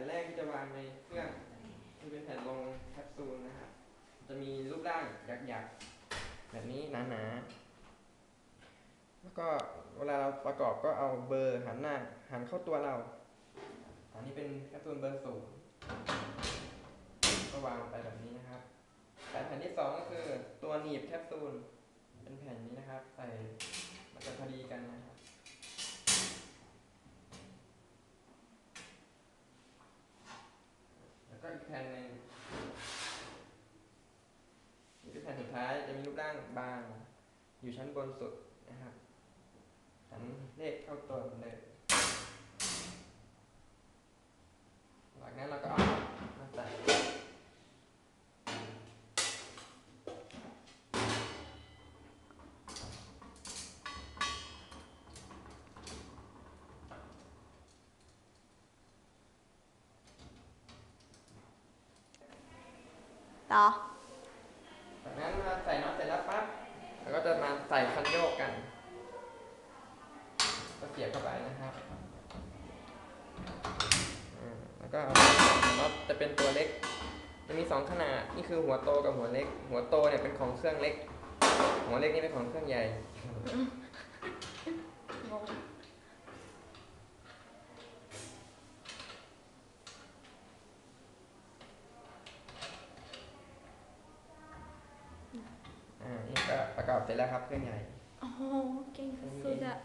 ผ่นแรกที่จะวางในเครื่องที่เป็นแผ่นลงแคปซูลนะครับจะมีรูปร่างหยักๆแบบนี้หนาๆแล้วก็เวลาเราประกอบก็เอาเบอร์หันหน้าหันเข้าตัวเรา อันนี้เป็นแคปซูลเบอร์สูงก็วางไปแบบนี้นะครับแผ่นที่สองก็คือตัวหนีบแคปซูลเป็นแผ่นนี้นะครับ ใส่มันจะพ อีกแผ่นหนึ่งนี่คือแผ่นสุดท้ายจะมีรูปร่างบาง อยู่ชั้นบนสุดนะครับหันเลขเข้าตัวเลยอนเดิมหลังนั้นเราก็เอามาใส่ ต่อจากนั้นมาใส่น็อตเสร็จแล้วปั๊บเราก็จะมาใส่คันโยกกันก็เสียบเข้าไปนะครับอ่าแล้วก็เอาน็อตจะเป็นตัวเล็กจะมีสองขนาด นี่คือหัวโตกับหัวเล็ก หัวโตเนี่ยเป็นของเครื่องเล็ก หัวเล็กนี่เป็นของเครื่องใหญ่ ก็ประกอบเสร็จแล้วครับเครื่องใหญ่ โอ้โหเก่งสุดๆอะ